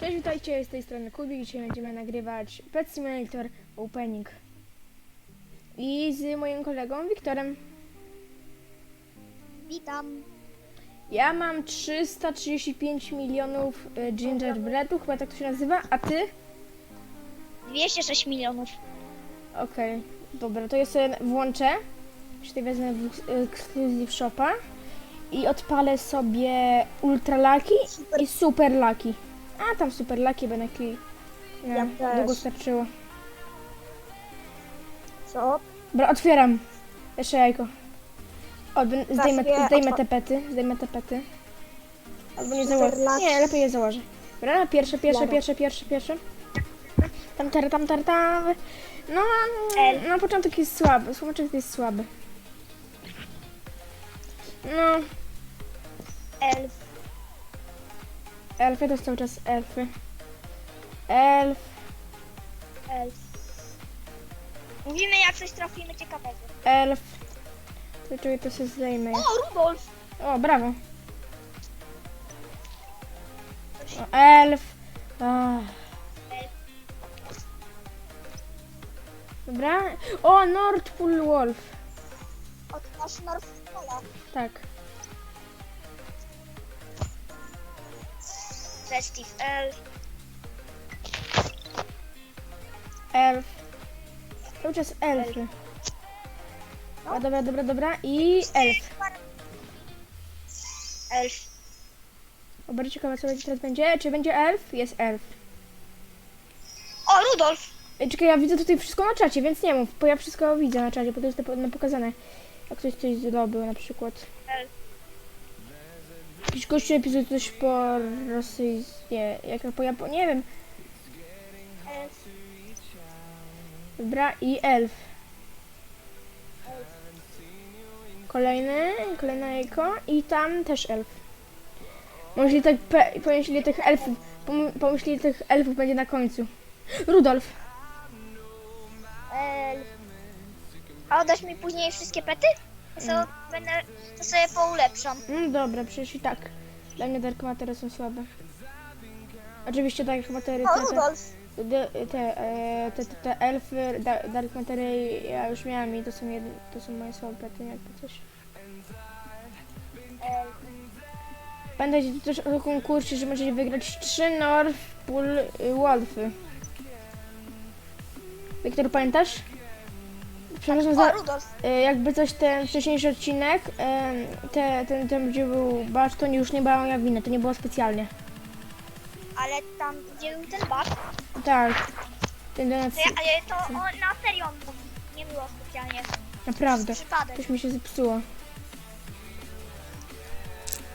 Cześć, witajcie, z tej strony Kubik. Dzisiaj będziemy nagrywać Pet Simulator Opening. I z moim kolegą Wiktorem. Witam. Ja mam 335 milionów y, gingerbreadów, chyba tak to się nazywa, a ty? 206 milionów. Okej, dobra, to ja sobie włączę. Tutaj wezmę w Exclusive Shopa i odpalę sobie Ultra Lucky i Super Lucky. A tam Super Lucky będę kli... Nie, Ja też. długo starczyło. Co? Dobra, otwieram. Jeszcze jajko. O, zdejmę, zdejmę te pety, zdejmę te pety. Albo nie Super założę. Nie, lepiej je założę. Dobra, pierwsze, pierwsze, Dobra. pierwsze, pierwsze, pierwsze. Tam, tar, tam, tar, tam. No, na początek jest słaby, słomeczek jest słaby. No, Elf. Elfy to jest cały czas elfy. Elf, Elf. Mówimy jak coś trafimy ciekawego. elf. To czuję, to się zdejmę. O, Rudolf! O, brawo. O, elf. Ach. Dobra. O, Nordpool Wolf. Od nasz Norfolka. Tak. Festive Elf. Elf. Cały czas elfy. A, dobra, dobra, dobra. I elf. Elf. O, bardzo ciekawe, co będzie teraz będzie. Czy będzie elf? Jest elf. O, Rudolf! Ej, Czekaj, ja widzę tutaj wszystko na czacie, więc nie mów, bo ja wszystko widzę na czacie, bo to jest na- na pokazane. Jak ktoś coś zdobył na przykład. Elf. Jakiś gościu napisał coś po rosyjskie, jak po japo... nie wiem. Dobra, i elf. Kolejny, kolejne jajko i tam też elf. Pomyśli tak, pe, pomyśli tych elfów, pom, pomyśli tych elfów będzie na końcu. Rudolf. Elf. A oddasz mi później wszystkie pety? To, sobie będę, to sobie poulepszam. No dobra, przecież i tak. Dla mnie Dark Matery są słabe. Oczywiście Dark Matery O, te, te, te, te, e, te, te, te elfy, da, Dark Matery ja już miałam i to są, jedne, to są moje słabe pety, jakby coś. Pamiętajcie też o konkursie, że możecie wygrać 3 North Pool y, Wolfy. Wiktor, pamiętasz? Przepraszam O, za, Rudolf! y, jakby coś ten wcześniejszy odcinek, em, te, ten, ten gdzie był baszton już nie była moja wina, to nie było specjalnie. Ale tam, gdzie był ten bug, Tak. Ten donat, to ja, ale to on, na serio on nie było specjalnie. naprawdę. Przypadek. Coś mi się zepsuło.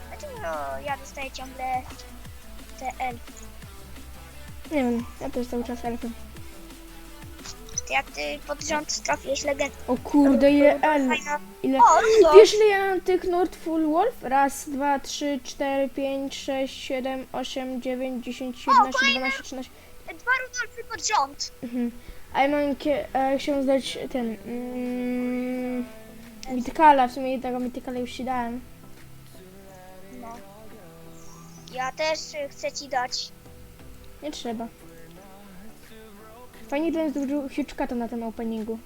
Dlaczego ja dostaję ciągle te elfy? Nie wiem, ja też cały czas elfy. To Jak ty pod rząd trafiłeś legendę. O kurde, ile. Fajna. Ile... O, Rudolf! Wiesz ile ja mam tych Nordful Wolf? Raz, dwa, trzy, cztery, pięć, sześć, siedem, osiem, dziewięć, dziesięć, kolejny. dwanaście, trzynaście. Dwa Rudolfy pod rząd. Mhm. A ja mam, kie... a ja chciałam zdać ten... Mm... Mitykala, w sumie tego Mitykala już ci dałem. No. Ja też chcę ci dać. Nie trzeba. Fajnie gdybym zdobył Hitchcata na tym openingu.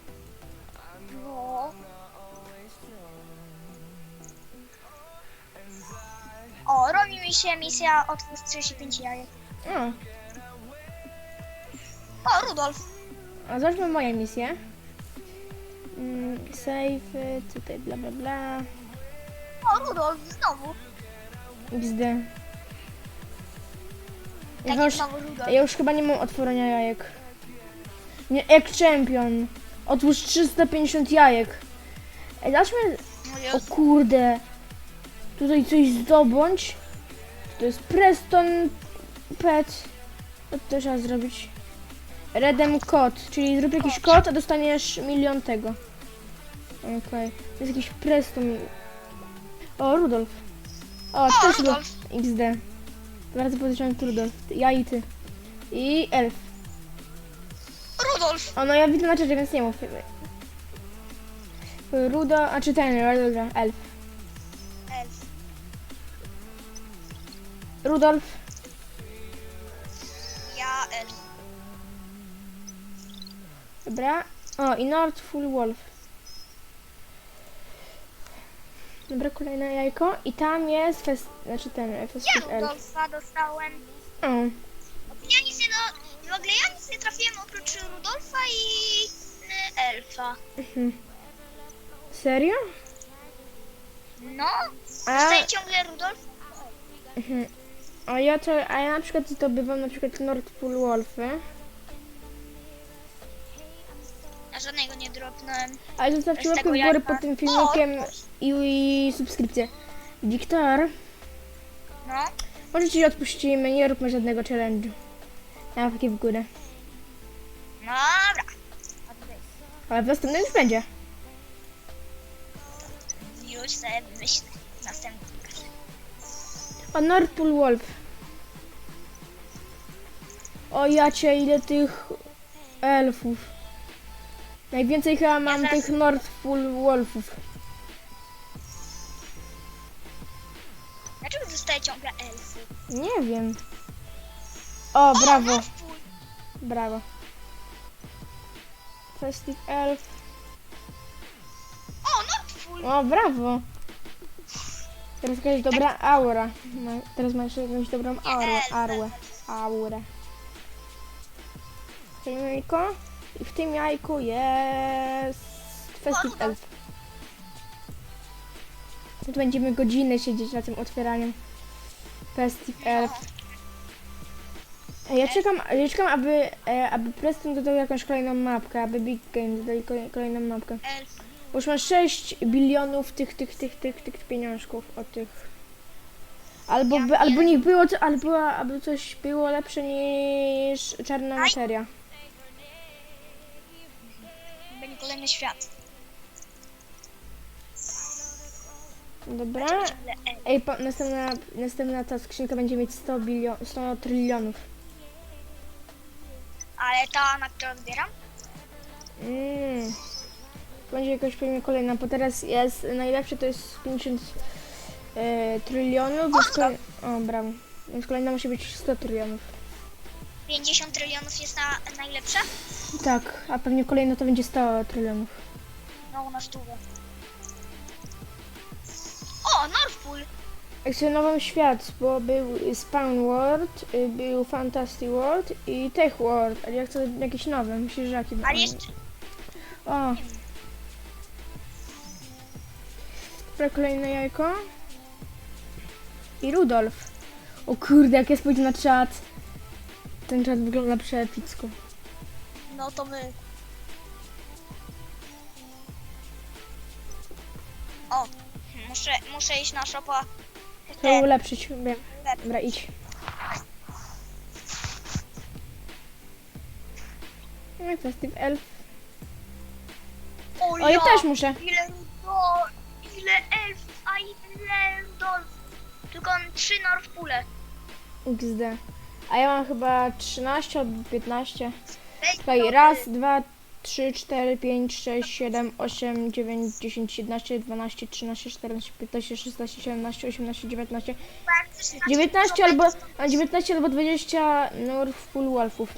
No. O, robi mi się misja otwórz 35 jajek. O, O, Rudolf. a zacznijmy moje misje. Mm, save, y, tutaj bla bla bla. O, Rudolf, znowu. XD. Ja Taki już, znowu Rudolf. ja już chyba nie mam otworzenia jajek. Nie, jak champion. Otwórz 350 jajek. Ej, dajmy... No O kurde. Tutaj coś zdobądź. To jest Preston Pet. Co to trzeba zrobić? Redem kod, czyli zrób jakiś kod, a dostaniesz milion tego. Okej. To jest jakiś Preston. O, Rudolf. O, O, też Rudolf. XD. Bardzo podejrzewam Rudolf. Ja i ty. I elf. Rudolf. O, no ja widzę na czacie, więc nie mów. Rudo, a czy ten, dobra, elf. Elf. Rudolf. Elf. Dobra. O, i North Full Wolf. Dobra, kolejne jajko. I tam jest fest... Znaczy ten, e, Ja Elf. Rudolfa dostałem. O, Ja nic nie do... W ogóle ja nic nie trafiłem oprócz Rudolfa i y, Elfa. mhm. Serio? No, A, dostaję ciągle Rudolf. mhm. a, ja to, a ja na przykład zdobywam na przykład North Full Wolfy. Ja żadnego nie dropnąłem. Ale zostawcie łapkę w górę pod tym filmikiem i, i subskrypcję. Wiktor, No, może ci odpuścimy, nie róbmy żadnego challenge'u. Ja łapki w górę. dobra. Ale w następnym już będzie. Już sobie myślę. Następny. O, North Full Wolf. O, ja cię, ile tych elfów. Najwięcej chyba mam zaraz- tych Full Wolfów. Dlaczego dostaję ciągle Elfy? Nie wiem. O, brawo, brawo. Festive Elf. O, Northpool. O, brawo. Teraz jakaś dobra aura. Ma- Teraz masz jakąś dobrą aurę. Elf. Aurę. To jajko. I w tym jajku jest Festive. Elf. Tu będziemy godzinę siedzieć na tym otwieraniu. Festive Elf. Ja czekam, ja czekam aby, e, aby Preston dodał jakąś kolejną mapkę, aby Big Game dodali kolej- kolejną mapkę. Bo już masz 6 bilionów tych, tych, tych, tych, tych pieniążków od tych. Albo, by, albo niech było, albo aby coś było lepsze niż czarna materia. Będzie kolejny świat. Dobra. Ej, pa, następna, następna ta skrzynka będzie mieć 100 bilion, 100 trylionów. Ale ta, na którą zbieram? Mm. Będzie jakoś pewnie kolejna, bo teraz jest najlepsze to jest 50 e, trylionów, więc kolej... O, brawo. Więc kolejna musi być 100 trylionów. 50 trylionów jest na, najlepsza? Tak, a pewnie kolejna to będzie 100 trylionów. No, u nas długo. Nową świat, bo był Spawn World, y, był Fantasy World i Tech World, ale ja chcę jakiś nowy, myślisz, że jaki Ale jeszcze... O! Dobra, kolejne jajko. I Rudolf. O kurde, jak ja spojrzę na czat. Ten czat wygląda przeepicko. No to my. O, muszę, muszę iść na shopa. Trzeba ulepszyć, wiem. Dobra, idź. No i Festive Elf. O, O, ja też muszę. Ile Rudolf, ile elf, a ile Rudolf. Tylko on trzy Northpule. XD. A ja mam chyba 13 albo 15. Weź Tutaj dobry. raz, dwa, trzy, cztery, pięć, sześć, siedem, osiem, dziewięć, dziesięć, jedenaście, dwanaście, trzynaście, czternaście, piętnaście, szesnaście, siedemnaście, osiemnaście, dziewiętnaście. Bo jak chcesz znać, 19 to albo, będzie a 19 albo 20 North Full Wolfów.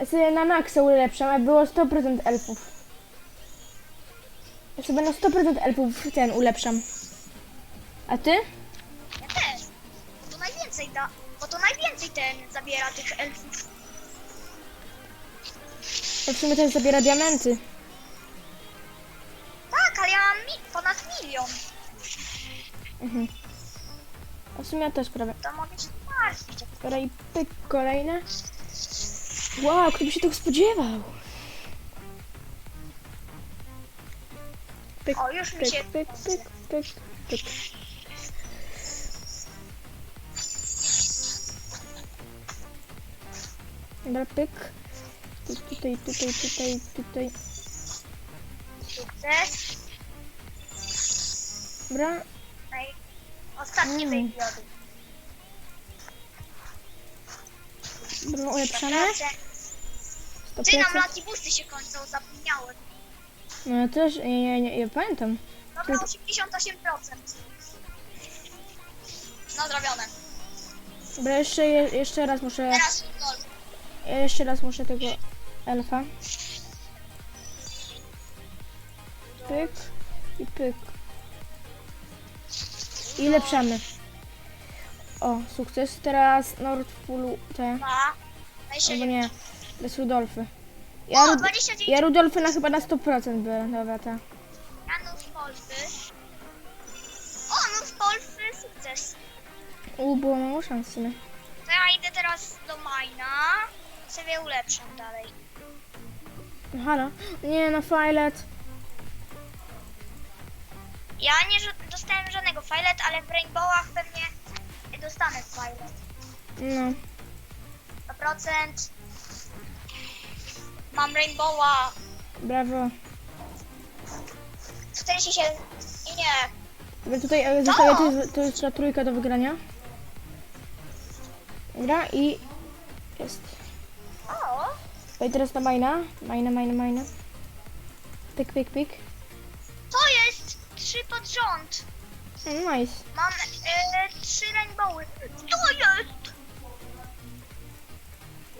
Ja sobie na maksa ulepszam, a było 100% elfów. Ja sobie na 100% elfów ten ulepszam. A ty? Ja też. Bo to najwięcej da. Bo to najwięcej ten zabiera tych elfów. Ja w sumie też zabiera diamenty. Tak, ale ja mam mi ponad milion. Mhm. A w sumie ja też prawie. To mogę się martwić. Dobra i pyk, kolejne. Wow, kto by się tego spodziewał? Pyk, O, już mi pyk, się... pyk, pyk, pyk, pyk. Dobra, pyk. Tu, tutaj, tutaj, tutaj, tutaj. Sukces. Dobra, Naj... Ostatnie Mm. wyjdziody. dobra, ulepszamy. 100%. Ty nam 100%. laki busty się kończą, zapomniałem. No ja też, nie, nie, nie, ja pamiętam. Dobra, 88%. No zrobione. Dobra, jeszcze, je, jeszcze raz muszę, Teraz jeszcze raz muszę tego elfa. Pyk i pyk. I lepszamy. O, sukces. Teraz Nordpolu te, albo 29. nie, bez Rudolfy. Ja, Rud 29. ja Rudolfy na chyba na 100% by, dobra, ta. Janus Polfy. O, Nus Polfy, sukces. U, było mało szans w sumie. To ja idę teraz do Majna. Sobie ulepszam dalej. Halo? Nie, no Filet. Ja nie dostałem żadnego filet, ale w Rainbowach pewnie dostanę filet. No. 100%. Mam Rainbowa Brawo. 47. I nie. Dobra, tutaj e, zostaje, to jest, to jest ta trójka do wygrania. Dobra i jest. I teraz na majna. Majna, majna, majna. Pyk, pyk, pyk. to jest trzy pod rząd. Nice. Mam e, trzy rainbowy. To jest!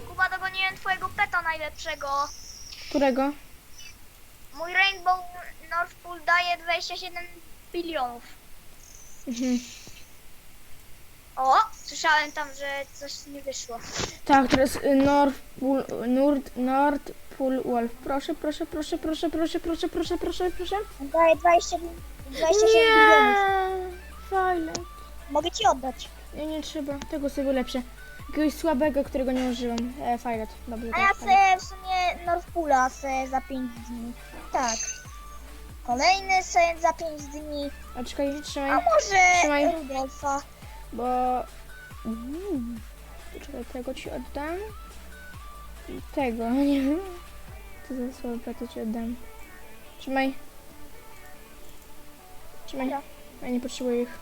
Kuba, dogoniłem twojego peta najlepszego. Którego? Mój Rainbow North Pool daje 27 bilionów. Mhm. Słyszałem tam, że coś nie wyszło. Tak, teraz y, North Pool, Nord, Nord Pool Wolf. Proszę, proszę, proszę, proszę, proszę, proszę, proszę, proszę, proszę. Daje 20, 27 Nie! Fajne. Mogę ci oddać. Nie, nie trzeba. Tego sobie lepsze. Jakiegoś słabego, którego nie użyłam. E, Filet. Dobrze, A ja tak, Filet. se w sumie North Poola se za 5 dni. Tak. Kolejny se za 5 dni. A czekaj, A trzymaj. może Trzymaj. Rudolfa. Bo... Mm. Czekaj, tego ci oddam. I tego, nie wiem. To za słabe platy ci oddam. Trzymaj. Trzymaj. Dobra. Ja nie potrzebuję ich.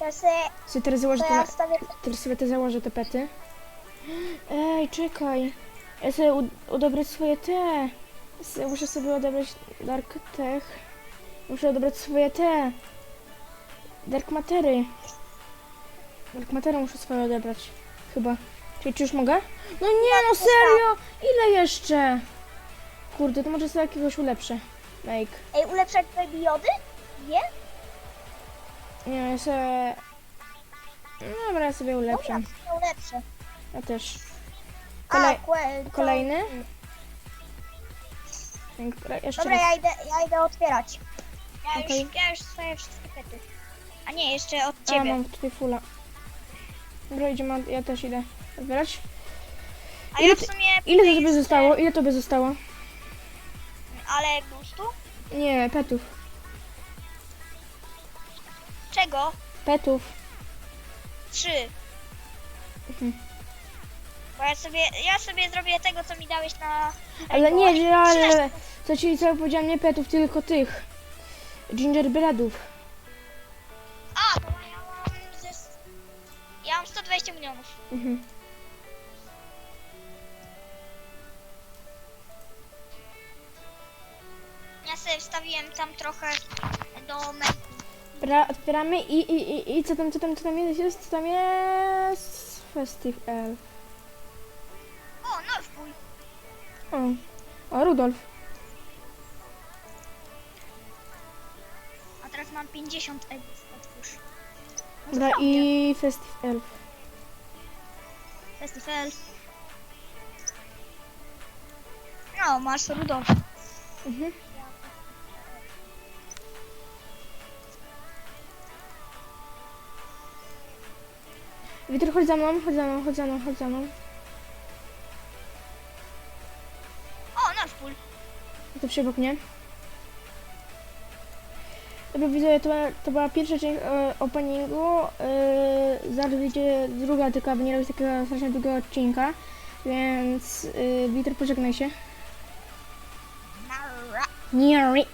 Ja se, Sobie teraz założę to te, ja stawię... teraz sobie te założę te pety. Ej, czekaj. Ja sobie u- odebrać swoje te. Ja sobie- Muszę sobie odebrać Dark Tech. Muszę odebrać swoje te. Dark Matery. Dark Matery muszę swoje odebrać. Chyba. Czyli czy już mogę? No nie, no serio! Ile jeszcze? Kurde, to może sobie jakiegoś ulepszę. Make. Ej, ulepszać twoje biody? Nie? Nie, ja sobie... No dobra, ja sobie Dobra, ulepszę. Ja też. A, Kolej... to- Kolejny? Jeszcze Dobra, raz. ja idę, ja idę otwierać. Ja, Okej. już, ja już swoje wszystkie pety. A nie, jeszcze od A, ciebie. mam tutaj fula. Dobra, idziemy, ja też idę odbierać. A ile ja w ty- sumie... Ile to by zostało? Ile to by zostało? Ale? Nie, petów. Czego? Petów. Trzy. Mhm. Bo ja sobie, ja sobie zrobię tego, co mi dałeś na... Ale nie, ale... Co ci co powiedziałam, nie petów, tylko tych. Gingerbreadów. 20 milionów. Mhm. Ja sobie wstawiłem tam trochę do menu. Dobra, otwieramy i, i, i, i co tam, co tam, co tam jest, co tam jest? Festive Elf. O, Norwkuj. O, o Rudolf. A teraz mam 50 edit, otwórz. No, Dobra, i Festive Elf. Festival. No, masz Rudolf. Mhm. Witr, chodź za mną, chodź za mną, chodź za mną, chodź za mną. O, nasz pól. To przy mnie. Dobra, widzę, to, była- to była pierwsza część e, openingu. E, zaraz wyjdzie druga, tylko aby nie robić takiego strasznie długiego odcinka. Więc e, Witr, pożegnaj się. Nie,